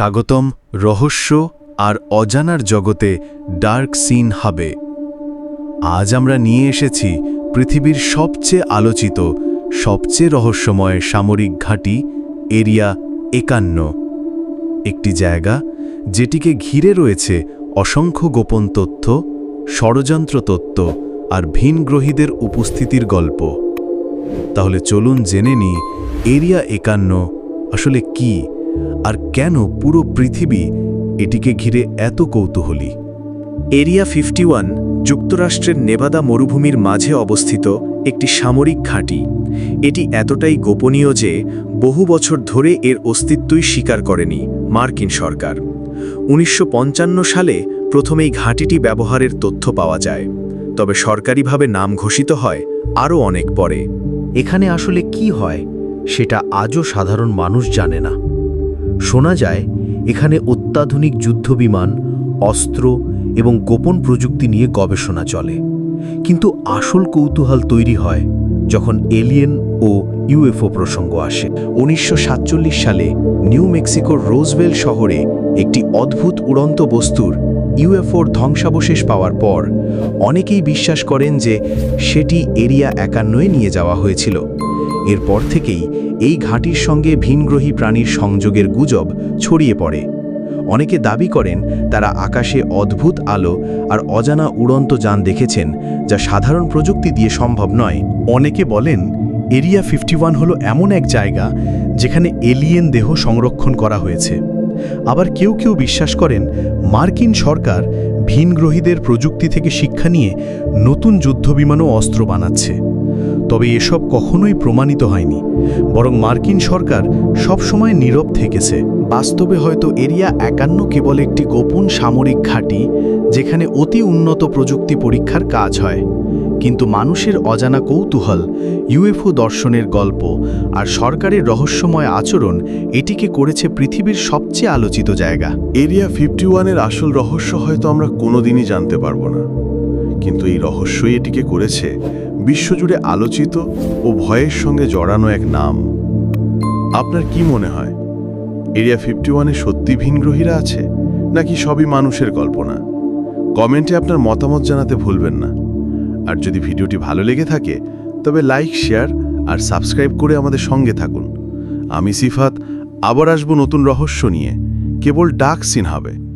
স্বাগতম রহস্য আর অজানার জগতে ডার্ক সিন হবে। আজ আমরা নিয়ে এসেছি পৃথিবীর সবচেয়ে আলোচিত, সবচেয়ে রহস্যময় সামরিক ঘাঁটি এরিয়া একান্ন। একটি জায়গা যেটিকে ঘিরে রয়েছে অসংখ্য গোপন তথ্য, ষড়যন্ত্র তত্ত্ব আর ভিনগ্রহীদের উপস্থিতির গল্প। তাহলে চলুন জেনে নিই এরিয়া একান্ন আসলে কি আর কেন পুরো পৃথিবী এটিকে ঘিরে এত কৌতূহলী? এরিয়া ফিফটি যুক্তরাষ্ট্রের নেভাদা মরুভূমির মাঝে অবস্থিত একটি সামরিক ঘাঁটি। এটি এতটাই গোপনীয় যে বহু বছর ধরে এর অস্তিত্বই স্বীকার করেনি মার্কিন সরকার। উনিশশো পঞ্চান্ন সালে প্রথম এই ঘাঁটিটি ব্যবহারের তথ্য পাওয়া যায়। তবে সরকারিভাবে নাম ঘোষিত হয় আরও অনেক পরে। এখানে আসলে কি হয় সেটা আজও সাধারণ মানুষ জানে না। শোনা যায়, এখানে অত্যাধুনিক যুদ্ধবিমান, অস্ত্র এবং গোপন প্রযুক্তি নিয়ে গবেষণা চলে। কিন্তু আসল কৌতূহল তৈরি হয় যখন এলিয়েন ও ইউএফও প্রসঙ্গ আসে। উনিশশো সাতচল্লিশ সালে নিউ মেক্সিকোর রোজওয়েল শহরে একটি অদ্ভুত উড়ন্ত বস্তুর ইউএফওর ধ্বংসাবশেষ পাওয়ার পর অনেকেই বিশ্বাস করেন যে সেটি এরিয়া একান্নয়ে নিয়ে যাওয়া হয়েছিল। এরপর থেকেই এই ঘাঁটির সঙ্গে ভিনগ্রহী প্রাণীর সংযোগের গুজব ছড়িয়ে পড়ে। অনেকে দাবি করেন, তারা আকাশে অদ্ভুত আলো আর অজানা উড়ন্ত যান দেখেছেন, যা সাধারণ প্রযুক্তি দিয়ে সম্ভব নয়। অনেকে বলেন, এরিয়া ফিফটি ওয়ান হল এমন এক জায়গা যেখানে এলিয়েন দেহ সংরক্ষণ করা হয়েছে। আবার কেউ কেউ বিশ্বাস করেন, মার্কিন সরকার ভিনগ্রহীদের প্রযুক্তি থেকে শিক্ষা নিয়ে নতুন যুদ্ধবিমান ও অস্ত্র বানাচ্ছে। তবে এসব কখনোই প্রমাণিত হয়নি। বরং মার্কিন সরকার সবসময় নীরব থেকেছে। বাস্তবে হয়তো এরিয়া একান্ন কেবল একটি গোপন সামরিক ঘাঁটি, যেখানে অতি উন্নত প্রযুক্তি পরীক্ষার কাজ হয়। কিন্তু মানুষের অজানা কৌতূহল, ইউএফও দর্শনের গল্প আর সরকারের রহস্যময় আচরণ এটিকে করেছে পৃথিবীর সবচেয়ে আলোচিত জায়গা। এরিয়া ফিফটি ওয়ানের আসল রহস্য হয়তো আমরা কোনোদিনই জানতে পারব না। কিন্তু এই রহস্যই এটিকে করেছে বিশ্বজুড়ে আলোচিত ও ভয়ের সঙ্গে জড়ানো এক নাম। আপনার কি মনে হয়? এরিয়া ফিফটি ওয়ানে সত্যি ভিনগ্রহীরা আছে, নাকি সবই মানুষের কল্পনা? কমেন্টে আপনার মতামত জানাতে ভুলবেন না। আর যদি ভিডিওটি ভালো লেগে থাকে, তবে লাইক, শেয়ার আর সাবস্ক্রাইব করে আমাদের সঙ্গে থাকুন। আমি সিফাত, আবার আসব নতুন রহস্য নিয়ে। কেবল ডাক সিন হবে